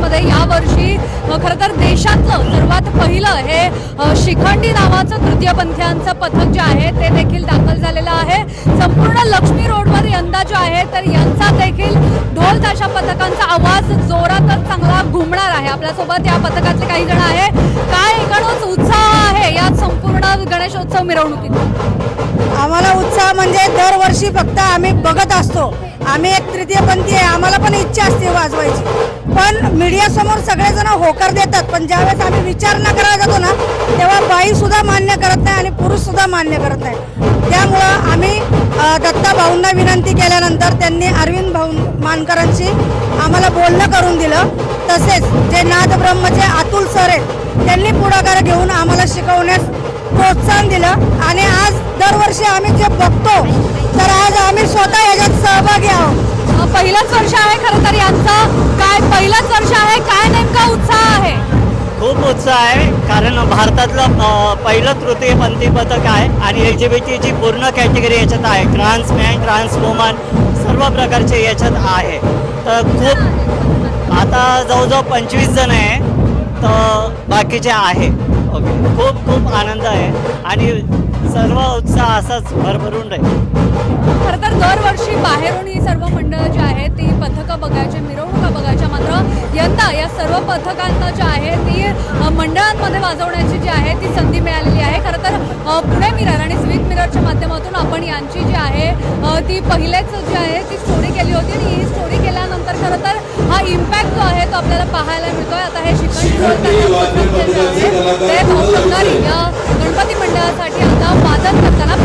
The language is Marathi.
ढोल यावर्षी खरं तर देशातलं सर्वात पहिलं हे शिखंडी नावाचं तृतीयपंथीयांचं पथक जे आहे ते देखील दाखल झालेलं आहे. संपूर्ण लक्ष्मी रोडवर यंदा जो आहे तर यांचा देखील ढोल ताशा पथकांचा आवाज जोरातच चांगला घुमणार आहे. आपल्यासोबत या पथकातले काही जण आहे. काय एकूणच उत्साह आहे या संपूर्ण गणेशोत्सव मिरवणुकीत? आम्हाला उत्साह म्हणजे दरवर्षी फक्त आम्ही बघत असतो. आम्ही एक तृतीयपंथी आहे. आम्हाला पण इच्छा असते वाजवायची. पण मीडियासमोर सगळेजण होकार देतात. पण ज्यावेळेस आम्ही विचार न करायला जातो ना तेव्हा बाई सुद्धा मान्य करत नाही आणि पुरुष सुद्धा मान्य करत नाही. त्यामुळं आम्ही दत्ता भाऊंना विनंती केल्यानंतर त्यांनी अरविंद भाऊ मानकरांशी आम्हाला बोलणं करून दिलं. तसेच जे नादब्रह्मचे अतुल सर आहेत त्यांनी पुढाकार घेऊन आम्हाला शिकवण्यास प्रोत्साहन दिलं. आणि आज दरवर्षी आम्ही जे बघतो तर आज आम्ही स्वतः याच्यात सहभागी आहोत. पहिलंच वर्ष आहे खरं तर यांचा. खूप उत्साह आहे कारण भारतातलं पहिलं पहिलं तृतीयपंथी पथक आहे आणि एल जी बी टीची पूर्ण कॅटेगरी याच्यात आहे. ट्रान्स मॅन ट्रान्स वुमन सर्व प्रकारचे याच्यात आहे. तर खूप आता जवळजवळ पंचवीस जण आहे तर बाकीचे आहे. ओके. खूप खूप आनंद आहे आणि सर्व उत्साह असाच भरभरून राहील. खरं तर दरवर्षी बाहेरून ही सर्व मंडळं जी आहेत ती पथकं या सर्व पथकांना जी आहे ती मंडळांमध्ये वाजवण्याची जी आहे ती संधी मिळालेली आहे. खरं तर पुणे मिरर आणि स्विक मिररच्या माध्यमातून आपण यांची जी आहे ती पहिलेच जी आहे ती स्टोरी केली होती आणि ही स्टोरी केल्यानंतर खरं तर हा इम्पॅक्ट जो आहे तो आपल्याला पाहायला मिळतोय. आता हे आहे, ते या गणपती मंडळासाठी आता वादन करताना